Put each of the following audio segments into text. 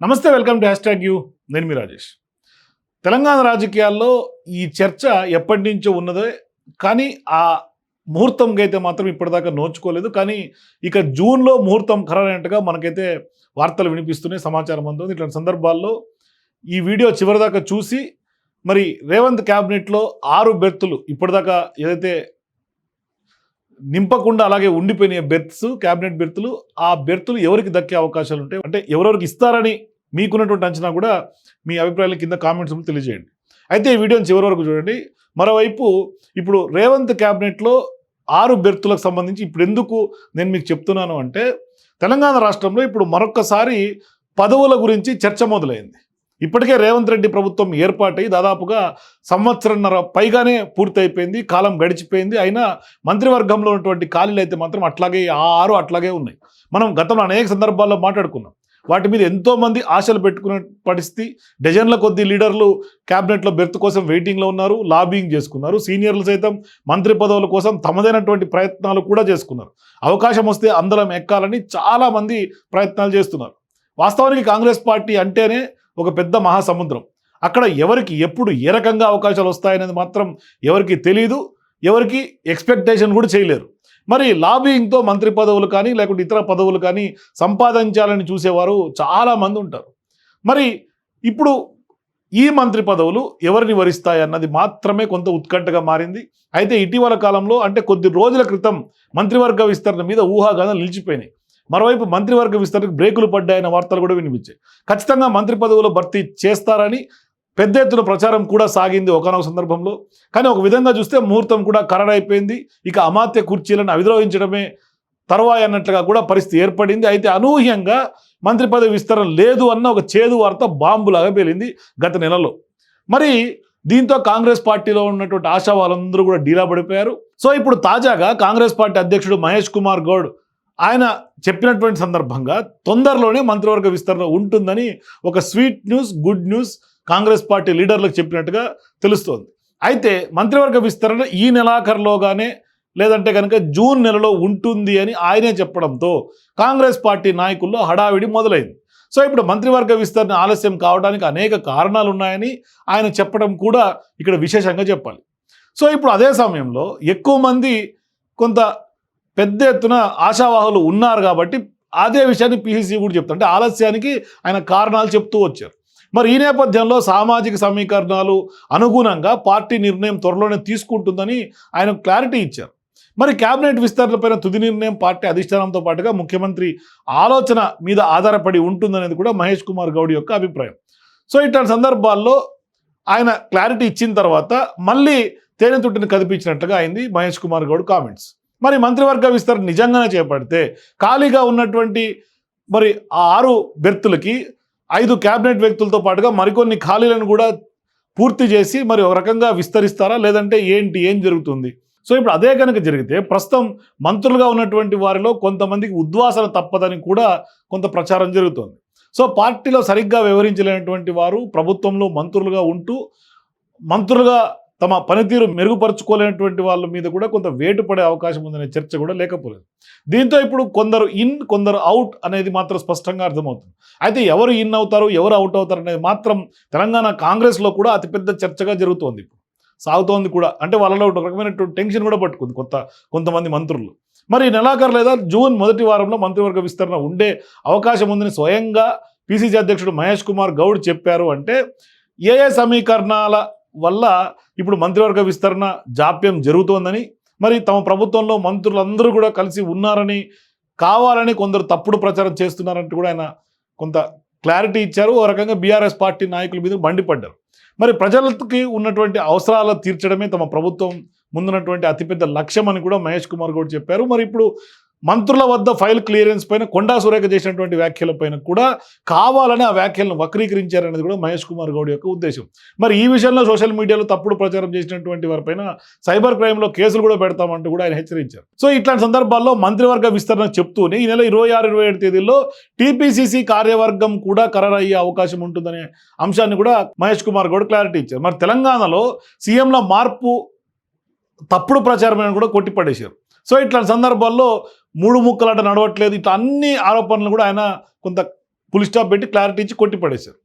నమస్తే welcome to hash tag U. నేను మీ రాజేష్. తెలంగాణ రాజకీయాల్లో ఈ చర్చ ఎప్పటి నుంచో ఉన్నదే కానీ ఆ ముహూర్తంకి అయితే మాత్రం ఇప్పటిదాకా నోచుకోలేదు. కానీ ఇక జూన్లో ముహూర్తం ఖరారైనట్టుగా మనకైతే వార్తలు వినిపిస్తున్నాయి సమాచారం అందుతుంది ఇట్లాంటి సందర్భాల్లో ఈ వీడియో చివరిదాకా చూసి మరి రేవంత్ క్యాబినెట్లో ఆరు బెర్తులు ఇప్పటిదాకా ఏదైతే నింపకుండా అలాగే ఉండిపోయిన బెర్త్స్ క్యాబినెట్ బెర్తులు ఆ బెర్తులు ఎవరికి దక్కే అవకాశాలు ఉంటాయి అంటే ఎవరెవరికి ఇస్తారని మీకున్నటువంటి అంచనా కూడా మీ అభిప్రాయాల కింద కామెంట్స్ తెలియజేయండి. అయితే ఈ వీడియోని చివరి వరకు చూడండి. మరోవైపు ఇప్పుడు రేవంత్ క్యాబినెట్లో ఆరు బెర్తులకు సంబంధించి ఇప్పుడు ఎందుకు నేను మీకు చెప్తున్నాను అంటే తెలంగాణ రాష్ట్రంలో ఇప్పుడు మరొక్కసారి పదవుల గురించి చర్చ మొదలైంది. ఇప్పటికే రేవంత్ రెడ్డి ప్రభుత్వం ఏర్పాటై దాదాపుగా సంవత్సరంన్నర పైగానే పూర్తయిపోయింది కాలం గడిచిపోయింది. అయినా మంత్రివర్గంలో ఉన్నటువంటి ఖాళీలు అయితే మాత్రం అట్లాగే ఆ ఆరు అట్లాగే ఉన్నాయి. మనం గతంలో అనేక సందర్భాల్లో మాట్లాడుకున్నాం. వాటి మీద ఎంతోమంది ఆశలు పెట్టుకునే పరిస్థితి డజన్ల కొద్ది లీడర్లు క్యాబినెట్లో బెర్త్ కోసం వెయిటింగ్లో ఉన్నారు లాబింగ్ చేసుకున్నారు. సీనియర్లు సైతం మంత్రి పదవుల కోసం తమదైనటువంటి ప్రయత్నాలు కూడా చేసుకున్నారు. అవకాశం వస్తే అందరం ఎక్కాలని చాలామంది ప్రయత్నాలు చేస్తున్నారు. వాస్తవానికి కాంగ్రెస్ పార్టీ అంటేనే ఒక పెద్ద మహాసముద్రం. అక్కడ ఎవరికి ఎప్పుడు ఏ రకంగా అవకాశాలు వస్తాయనేది మాత్రం ఎవరికి తెలియదు ఎవరికి ఎక్స్పెక్టేషన్ కూడా చేయలేరు. మరి లాబింగ్తో మంత్రి పదవులు కానీ లేకుంటే ఇతర పదవులు కానీ సంపాదించాలని చూసేవారు చాలామంది ఉంటారు. మరి ఇప్పుడు ఈ మంత్రి పదవులు ఎవరిని వరిస్తాయి అన్నది మాత్రమే కొంత ఉత్కంఠగా మారింది. అయితే ఇటీవల కాలంలో అంటే కొద్ది రోజుల క్రితం మంత్రివర్గ విస్తరణ మీద ఊహాగానాలు నిలిచిపోయినాయి. మరోవైపు మంత్రివర్గ విస్తరణకు బ్రేకులు పడ్డాయన్న వార్తలు కూడా వినిపించాయి. ఖచ్చితంగా మంత్రి పదవులు భర్తీ చేస్తారని పెద్ద ఎత్తున ప్రచారం కూడా సాగింది ఒకనొక సందర్భంలో. కానీ ఒక విధంగా చూస్తే ముహూర్తం కూడా ఖరారైపోయింది ఇక అమాత్య కుర్చీలను అవిద్రోహించడమే తర్వాయి అన్నట్లుగా కూడా పరిస్థితి ఏర్పడింది. అయితే అనూహ్యంగా మంత్రి పదవి విస్తరణ లేదు అన్న ఒక చేదు వార్త బాంబులాగా పేలింది గత నెలలో. మరి దీంతో కాంగ్రెస్ పార్టీలో ఉన్నటువంటి ఆశా వాళ్ళందరూ కూడా డీలా పడిపోయారు. సో ఇప్పుడు తాజాగా కాంగ్రెస్ పార్టీ అధ్యక్షుడు మహేష్ కుమార్ గౌడ్ ఆయన చెప్పినటువంటి సందర్భంగా తొందరలోనే మంత్రివర్గ విస్తరణ ఉంటుందని ఒక sweet news good news Congress party లీడర్లకు చెప్పినట్టుగా తెలుస్తోంది. అయితే మంత్రివర్గ విస్తరణ ఈ నెలాఖరులోగానే లేదంటే కనుక జూన్ నెలలో ఉంటుంది అని ఆయనే చెప్పడంతో కాంగ్రెస్ పార్టీ నాయకుల్లో హడావిడి మొదలైంది. సో ఇప్పుడు మంత్రివర్గ విస్తరణ ఆలస్యం కావడానికి అనేక కారణాలు ఉన్నాయని ఆయన చెప్పడం కూడా ఇక్కడ విశేషంగా చెప్పాలి. సో ఇప్పుడు అదే సమయంలో ఎక్కువ మంది కొంత పెద్ద ఎత్తున ఆశావాహులు ఉన్నారు కాబట్టి అదే విషయాన్ని పిసిసి కూడా చెప్తారు. అంటే ఆలస్యానికి ఆయన కారణాలు చెప్తూ వచ్చారు. మరి ఈ నేపథ్యంలో సామాజిక సమీకరణాలు అనుగుణంగా పార్టీ నిర్ణయం త్వరలోనే తీసుకుంటుందని ఆయన క్లారిటీ ఇచ్చారు. మరి కేబినెట్ విస్తరణపైన తుది నిర్ణయం పార్టీ అధిష్టానంతో పాటుగా ముఖ్యమంత్రి ఆలోచన మీద ఆధారపడి ఉంటుందనేది కూడా మహేష్ కుమార్ గౌడ్ యొక్క అభిప్రాయం. సో ఇట్లాంటి సందర్భాల్లో ఆయన క్లారిటీ ఇచ్చిన తర్వాత మళ్ళీ తేనెతుట్టిని కదిపించినట్లుగా అయింది మహేష్ కుమార్ గౌడ్ కామెంట్స్. మరి మంత్రివర్గ విస్తరణ నిజంగానే చేపడితే ఖాళీగా ఉన్నటువంటి మరి ఆ ఆరు బెర్తులకి ఐదు క్యాబినెట్ వ్యక్తులతో పాటుగా మరికొన్ని ఖాళీలను కూడా పూర్తి చేసి మరి ఒక రకంగా విస్తరిస్తారా? లేదంటే ఏంటి? ఏం జరుగుతుంది? సో ఇప్పుడు అదే కనుక జరిగితే ప్రస్తుతం మంత్రులుగా ఉన్నటువంటి వారిలో కొంతమందికి ఉద్వాసన తప్పదని కూడా కొంత ప్రచారం జరుగుతోంది. సో పార్టీలో సరిగ్గా వ్యవహరించలేనటువంటి వారు ప్రభుత్వంలో మంత్రులుగా ఉంటూ మంత్రులుగా తమ పనితీరు మెరుగుపరుచుకోలేనటువంటి వాళ్ళ మీద కూడా కొంత వేటు పడే అవకాశం ఉందనే చర్చ కూడా లేకపోలేదు. దీంతో ఇప్పుడు కొందరు ఇన్ కొందరు అవుట్ అనేది మాత్రం స్పష్టంగా అర్థమవుతుంది. అయితే ఎవరు ఇన్ అవుతారు ఎవరు అవుట్ అవుతారు అనేది మాత్రం తెలంగాణ కాంగ్రెస్లో కూడా అతిపెద్ద చర్చగా జరుగుతోంది ఇప్పుడు. సాగుతోంది కూడా. అంటే వాళ్ళలో ఒక రకమైనటువంటి టెన్షన్ కూడా పట్టుకుంది కొత్త కొంతమంది మంత్రులు. మరి నెలాఖరు లేదా జూన్ మొదటి వారంలో మంత్రివర్గ విస్తరణ ఉండే అవకాశం ఉందని స్వయంగా పిసిసి అధ్యక్షుడు మహేష్ కుమార్ గౌడ్ చెప్పారు అంటే ఏ ఏ సమీకరణాల వల్ల ఇప్పుడు మంత్రివర్గ విస్తరణ జాప్యం జరుగుతోందని మరి తమ ప్రభుత్వంలో మంత్రులందరూ కూడా కలిసి ఉన్నారని కావాలని కొందరు తప్పుడు ప్రచారం చేస్తున్నారంటూ కూడా ఆయన కొంత క్లారిటీ ఇచ్చారు. ఓ రకంగా బీఆర్ఎస్ పార్టీ నాయకుల మీద మండిపడ్డారు. మరి ప్రజలకి ఉన్నటువంటి అవసరాలు తీర్చడమే తమ ప్రభుత్వం ముందున్నటువంటి అతిపెద్ద లక్ష్యం అని కూడా మహేష్ కుమార్ గౌడ్ చెప్పారు. మరి ఇప్పుడు మంత్రుల వద్ద ఫైల్ క్లియరెన్స్ పైన కొండా సురేఖ చేసినటువంటి వ్యాఖ్యల పైన కూడా కావాలని ఆ వ్యాఖ్యలను వక్రీకరించారనేది కూడా మహేష్ కుమార్ గౌడ్ యొక్క ఉద్దేశం. మరి ఈ విషయంలో సోషల్ మీడియాలో తప్పుడు ప్రచారం చేసినటువంటి వారిపైన సైబర్ క్రైమ్లో కేసులు కూడా పెడతామంటూ కూడా ఆయన హెచ్చరించారు. సో ఇట్లాంటి సందర్భాల్లో మంత్రివర్గ విస్తరణ చెప్తూనే ఈ నెల ఇరవై ఆరు ఇరవై ఏడు తేదీల్లో టీపీసీసీ కార్యవర్గం కూడా ఖరారయ్యే అవకాశం ఉంటుందనే అంశాన్ని కూడా మహేష్ కుమార్ గౌడ్ క్లారిటీ ఇచ్చారు. మరి తెలంగాణలో సీఎంల మార్పు తప్పుడు ప్రచారమైన కూడా కొట్టిపడేశారు. సో ఇట్లాంటి సందర్భాల్లో మూడు ముక్కలాట నడవట్లేదు. ఇట్లా అన్ని ఆరోపణలు కూడా ఆయన కొంత పులిస్టాప్ పెట్టి క్లారిటీ ఇచ్చి కొట్టి పడేశారు.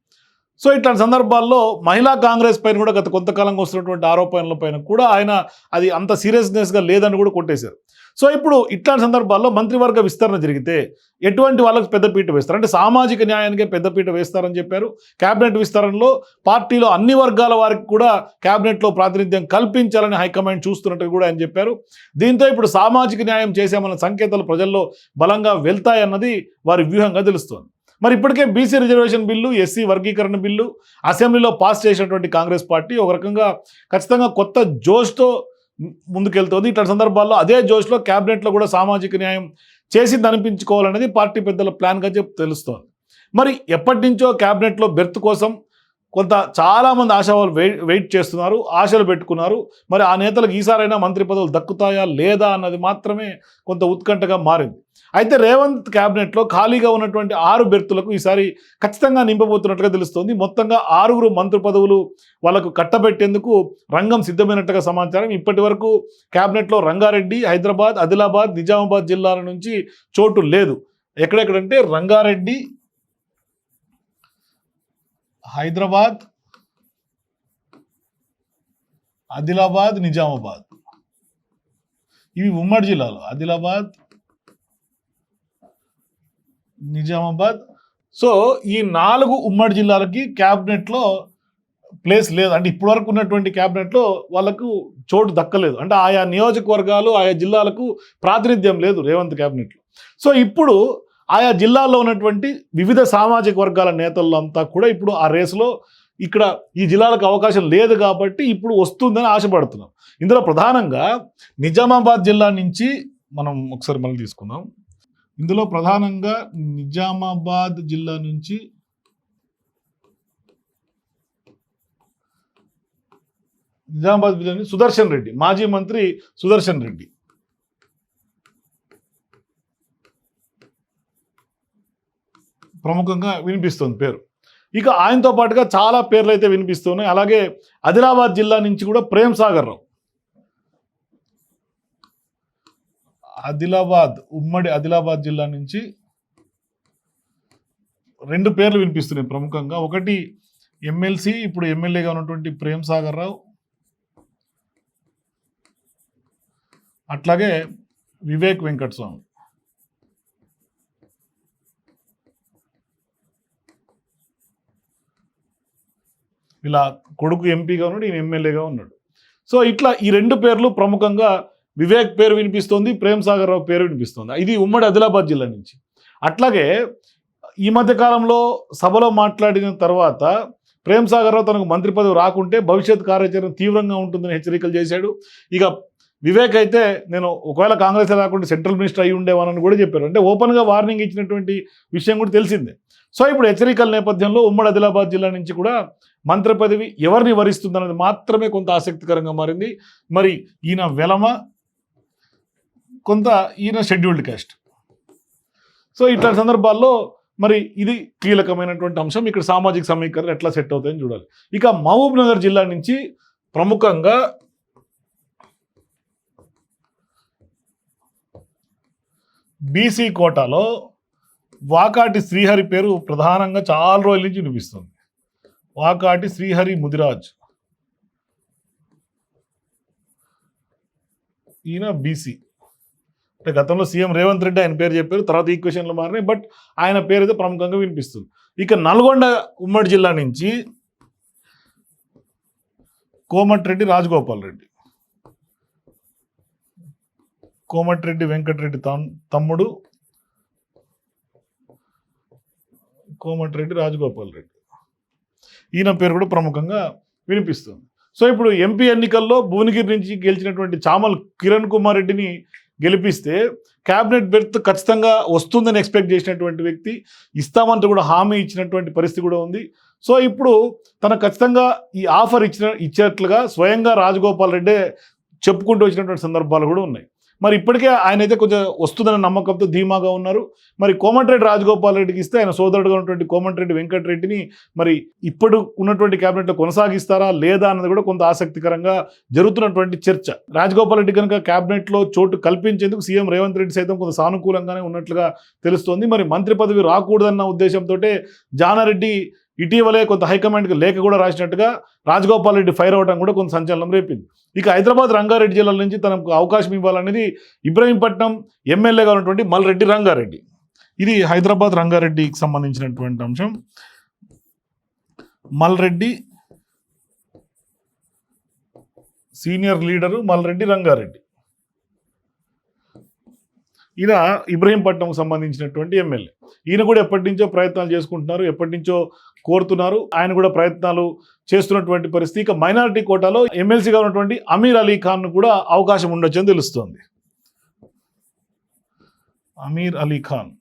సో ఇట్లాంటి సందర్భాల్లో మహిళా కాంగ్రెస్ పైన కూడా గత కొంతకాలంగా వస్తున్నటువంటి ఆరోపణల పైన కూడా ఆయన అది అంత సీరియస్నెస్గా లేదని కూడా కొట్టేశారు. సో ఇప్పుడు ఇట్లాంటి సందర్భాల్లో మంత్రివర్గ విస్తరణ జరిగితే ఎటువంటి వాళ్ళకి పెద్దపీట వేస్తారు? అంటే సామాజిక న్యాయానికే పెద్దపీట వేస్తారని చెప్పారు. క్యాబినెట్ విస్తరణలో పార్టీలో అన్ని వర్గాల వారికి కూడా క్యాబినెట్లో ప్రాతినిధ్యం కల్పించాలని హైకమాండ్ చూస్తున్నట్టు కూడా ఆయన చెప్పారు. దీంతో ఇప్పుడు సామాజిక న్యాయం చేసామన్న సంకేతాలు ప్రజల్లో బలంగా వెళ్తాయన్నది వారి వ్యూహంగా తెలుస్తోంది. మరి ఇప్పటికే బీసీ రిజర్వేషన్ బిల్లు ఎస్సీ వర్గీకరణ బిల్లు అసెంబ్లీలో పాస్ చేసినటువంటి కాంగ్రెస్ పార్టీ ఒక రకంగా ఖచ్చితంగా కొత్త జోష్తో ముందుకెళ్తోంది. ఇట్లాంటి సందర్భాల్లో అదే జోష్లో క్యాబినెట్లో కూడా సామాజిక న్యాయం చేసింది అనిపించుకోవాలనేది పార్టీ పెద్దల ప్లాన్గా చెప్పి తెలుస్తోంది. మరి ఎప్పటి నుంచో క్యాబినెట్లో బెర్త్ కోసం కొంత చాలామంది ఆశావాళ్ళు వెయిట్ వెయిట్ చేస్తున్నారు ఆశలు పెట్టుకున్నారు. మరి ఆ నేతలకు ఈసారైనా మంత్రి పదవులు దక్కుతాయా లేదా అన్నది మాత్రమే కొంత ఉత్కంఠగా మారింది. అయితే రేవంత్ క్యాబినెట్లో ఖాళీగా ఉన్నటువంటి ఆరు బెర్తులకు ఈసారి ఖచ్చితంగా నింపబోతున్నట్టుగా తెలుస్తోంది. మొత్తంగా ఆరుగురు మంత్రి పదవులు వాళ్ళకు కట్టబెట్టేందుకు రంగం సిద్ధమైనట్టుగా సమాచారం. ఇప్పటి వరకు క్యాబినెట్లో రంగారెడ్డి హైదరాబాద్ ఆదిలాబాద్ నిజామాబాద్ జిల్లాల నుంచి చోటు లేదు. ఎక్కడెక్కడంటే రంగారెడ్డి హైదరాబాద్ ఆదిలాబాద్ నిజామాబాద్. ఇవి ఉమ్మడి జిల్లాలు. ఆదిలాబాద్ నిజామాబాద్. సో ఈ నాలుగు ఉమ్మడి జిల్లాలకి క్యాబినెట్లో ప్లేస్ లేదు. అంటే ఇప్పటివరకు ఉన్నటువంటి క్యాబినెట్లో వాళ్ళకు చోటు దక్కలేదు. అంటే ఆయా నియోజకవర్గాలు ఆయా జిల్లాలకు ప్రాతినిధ్యం లేదు రేవంత్ క్యాబినెట్లో. సో ఇప్పుడు ఆయా జిల్లాల్లో ఉన్నటువంటి వివిధ సామాజిక వర్గాల నేతలంతా కూడా ఇప్పుడు ఆ రేసులో ఇక్కడ ఈ జిల్లాలకు అవకాశం లేదు కాబట్టి ఇప్పుడు వస్తుందని ఆశపడుతున్నాం. ఇందులో ప్రధానంగా నిజామాబాద్ జిల్లా నుంచి మనం ఒకసారి మళ్ళీ తీసుకుందాం. ఇందులో ప్రధానంగా నిజామాబాద్ జిల్లా నుంచి నిజామాబాద్ జిల్లా సుదర్శన్ రెడ్డి మాజీ మంత్రి సుదర్శన్ రెడ్డి. ప్రముఖంగా వినిపిస్తుంది పేరు. ఇక ఆయనతో పాటుగా చాలా పేర్లు అయితే వినిపిస్తున్నాయి. అలాగే ఆదిలాబాద్ జిల్లా నుంచి కూడా ప్రేమ్ సాగర్ రావు. ఆదిలాబాద్ ఉమ్మడి ఆదిలాబాద్ జిల్లా నుంచి రెండు పేర్లు వినిపిస్తున్నాయి ప్రముఖంగా. ఒకటి ఎమ్మెల్సీ ఇప్పుడు ఎమ్మెల్యేగా ఉన్నటువంటి ప్రేమ్ సాగర్ రావు. అట్లాగే వివేక్ వెంకటస్వామి. ఇలా కొడుకు ఎంపీగా ఉన్నాడు ఈయన ఎమ్మెల్యేగా ఉన్నాడు. సో ఇట్లా ఈ రెండు పేర్లు ప్రముఖంగా వివేక్ పేరు వినిపిస్తోంది ప్రేమ్ సాగర్ రావు పేరు వినిపిస్తోంది. ఇది ఉమ్మడి ఆదిలాబాద్ జిల్లా నుంచి. అట్లాగే ఈ మధ్య కాలంలో సభలో మాట్లాడిన తర్వాత ప్రేమ్ సాగర్ రావు తనకు మంత్రి పదవి రాకుంటే భవిష్యత్ కార్యాచరణ తీవ్రంగా ఉంటుందని హెచ్చరికలు చేశాడు. ఇక వివేక్ అయితే నేను ఒకవేళ కాంగ్రెస్ రాకుండా సెంట్రల్ మినిస్టర్ అయి ఉండేవానని కూడా చెప్పారు. అంటే ఓపెన్గా వార్నింగ్ ఇచ్చినటువంటి విషయం కూడా తెలిసిందే. సో ఇప్పుడు హెచ్చరికల నేపథ్యంలో ఉమ్మడి ఆదిలాబాద్ జిల్లా నుంచి కూడా మంత్రి పదవి ఎవరిని వరిస్తుందన్నది మాత్రమే కొంత ఆసక్తికరంగా మారింది. మరి ఈయన వెలమ కొంత ఈయన షెడ్యూల్డ్ క్యాస్ట్ సో ఇట్లాంటి సందర్భాల్లో మరి ఇది కీలకమైనటువంటి అంశం. ఇక్కడ సామాజిక సమీకరణ ఎట్లా సెట్ అవుతాయని చూడాలి. ఇక మహబూబ్ నగర్ జిల్లా నుంచి ప్రముఖంగా బీసీ కోటాలో వాకాటి శ్రీహరి పేరు ప్రధానంగా చాలా రోజుల నుంచి వినిపిస్తుంది. వాకాటి శ్రీహరి ముదిరాజ్. ఈయన బీసీ అంటే గతంలో సీఎం రేవంత్ రెడ్డి ఆయన పేరు చెప్పారు తర్వాత ఈక్వేషన్లు మారినాయి బట్ ఆయన పేరు అయితే ప్రముఖంగా వినిపిస్తుంది. ఇక నల్గొండ ఉమ్మడి జిల్లా నుంచి కోమటిరెడ్డి రాజగోపాల్ రెడ్డి. కోమటిరెడ్డి వెంకటరెడ్డి తమ్- తమ్ముడు కోమటిరెడ్డి రాజగోపాల్ రెడ్డి. ఈయన పేరు కూడా ప్రముఖంగా వినిపిస్తుంది. సో ఇప్పుడు ఎంపీ ఎన్నికల్లో భువనగిరి నుంచి గెలిచినటువంటి చామల్ కిరణ్ కుమార్ రెడ్డిని గెలిపిస్తే క్యాబినెట్ బెర్త్ ఖచ్చితంగా వస్తుందని ఎక్స్పెక్ట్ చేసినటువంటి వ్యక్తి ఇస్తామంటూ కూడా హామీ ఇచ్చినటువంటి పరిస్థితి కూడా ఉంది. సో ఇప్పుడు తన ఖచ్చితంగా ఈ ఆఫర్ ఇచ్చిన ఇచ్చినట్లుగా స్వయంగా రాజగోపాల్ రెడ్డే చెప్పుకుంటూ వచ్చినటువంటి సందర్భాలు కూడా ఉన్నాయి. మరి ఇప్పటికే ఆయన అయితే కొంచెం వస్తుందన్న నమ్మకంతో ధీమాగా ఉన్నారు. మరి కోమటిరెడ్డి రాజగోపాల్ రెడ్డికి ఇస్తే ఆయన సోదరుడుగా ఉన్నటువంటి కోమటిరెడ్డి వెంకటరెడ్డిని మరి ఇప్పుడు ఉన్నటువంటి క్యాబినెట్లో కొనసాగిస్తారా లేదా అన్నది కూడా కొంత ఆసక్తికరంగా జరుగుతున్నటువంటి చర్చ. రాజగోపాల్ రెడ్డి కనుక క్యాబినెట్లో చోటు కల్పించేందుకు సీఎం రేవంత్ రెడ్డి సైతం కొంత సానుకూలంగానే ఉన్నట్లుగా తెలుస్తోంది. మరి మంత్రి పదవి రాకూడదన్న ఉద్దేశంతో జానారెడ్డి ఇటీవలే కొంత హైకమాండ్కి లేఖ కూడా రాసినట్టుగా రాజగోపాల్ రెడ్డి ఫైర్ అవడం కూడా కొంత సంచలనం రేపింది. ఇక హైదరాబాద్ రంగారెడ్డి జిల్లాల నుంచి తనకు అవకాశం ఇవ్వాలనేది ఇబ్రహీంపట్నం ఎమ్మెల్యేగా ఉన్నటువంటి మల్రెడ్డి రంగారెడ్డి. ఇది హైదరాబాద్ రంగారెడ్డికి సంబంధించినటువంటి అంశం. Malreddy senior leader Malreddy Rangareddy. ఈయన ఇబ్రహీంపట్నంకు సంబంధించినటువంటి ఎమ్మెల్యే. ఈయన కూడా ఎప్పటి నుంచో ప్రయత్నాలు చేసుకుంటున్నారు ఎప్పటి నుంచో కోరుతున్నారు. ఆయన కూడా ప్రయత్నాలు చేస్తున్నటువంటి పరిస్థితి. ఇక మైనారిటీ కోటాలో ఎమ్మెల్సీగా ఉన్నటువంటి అమీర్ అలీ ఖాన్ కూడా అవకాశం ఉండొచ్చని తెలుస్తోంది. అమీర్ అలీ ఖాన్.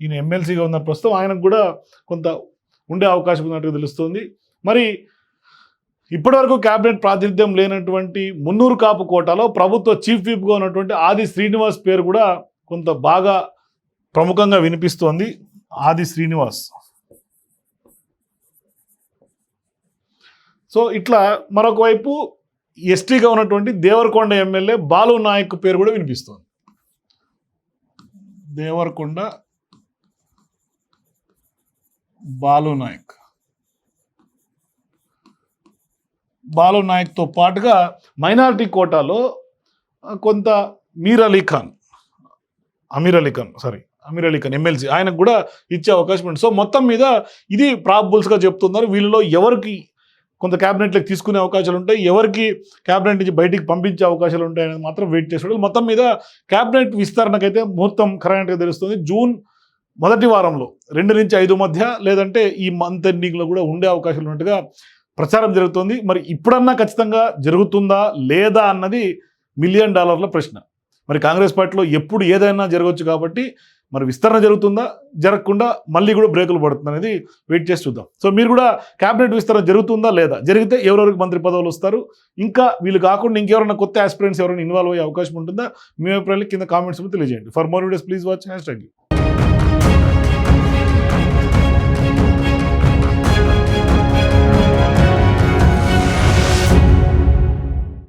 ఈయన ఎమ్మెల్సీగా ఉన్న ప్రస్తుతం ఆయనకు కూడా కొంత ఉండే అవకాశం ఉన్నట్టుగా తెలుస్తోంది. మరి ఇప్పటివరకు కేబినెట్ ప్రాతినిధ్యం లేనటువంటి మున్నూరు కాపు కోటాలో ప్రభుత్వ చీఫ్ విప్గా ఉన్నటువంటి ఆది శ్రీనివాస్ పేరు కూడా కొంత బాగా ప్రముఖంగా వినిపిస్తోంది. ఆది శ్రీనివాస్. సో ఇట్లా మరొక వైపు ఎస్టీగా ఉన్నటువంటి దేవరకొండ ఎమ్మెల్యే బాలు నాయక్ పేరు కూడా వినిపిస్తుంది. దేవరకొండ బాలు నాయక్. బాలు నాయక్తో పాటుగా మైనారిటీ కోటాలో కొంత మీర్ అలీ ఖాన్ అమీర్ అలీ ఖాన్ సారీ అమీర్ అలీ ఖాన్ ఎమ్మెల్సీ ఆయనకు కూడా ఇచ్చే అవకాశం ఉంది. సో మొత్తం మీద ఇది ప్రాబుల్స్గా చెప్తున్నారు. వీళ్ళలో ఎవరికి కొంత క్యాబినెట్లకు తీసుకునే అవకాశాలు ఉంటాయి. ఎవరికి క్యాబినెట్ నుంచి బయటికి పంపించే అవకాశాలు ఉంటాయి అనేది మాత్రం వెయిట్ చేసేవాళ్ళు మొత్తం మీద క్యాబినెట్ విస్తరణకైతే ముహూర్తం కరెంట్గా తెలుస్తుంది. జూన్ మొదటి వారంలో రెండు నుంచి ఐదు మధ్య లేదంటే ఈ మంత్ ఎండింగ్లో కూడా ఉండే అవకాశాలు ఉన్నట్టుగా ప్రచారం జరుగుతుంది. మరి ఇప్పుడన్నా ఖచ్చితంగా జరుగుతుందా లేదా అన్నది మిలియన్ డాలర్ల ప్రశ్న. మరి కాంగ్రెస్ పార్టీలో ఎప్పుడు ఏదైనా జరగవచ్చు కాబట్టి మరి విస్తరణ జరుగుతుందా? జరగకుండా మళ్ళీ కూడా బ్రేకులు పడుతుంది అనేది వెయిట్ చేసి చూద్దాం. సో మీరు కూడా క్యాబినెట్ విస్తరణ జరుగుతుందా లేదా? జరిగితే ఎవరెవరికి మంత్రి పదవులు వస్తారు? ఇంకా వీళ్ళు కాకుండా ఇంకెవరైనా కొత్త ఆస్పిరెంట్స్ ఎవరైనా ఇన్వాల్వ్ అయ్యే అవకాశం ఉంటుందా? మీ అభిప్రాయాలు కింద కామెంట్స్ తెలియజేయండి. For more videos please watch hashtag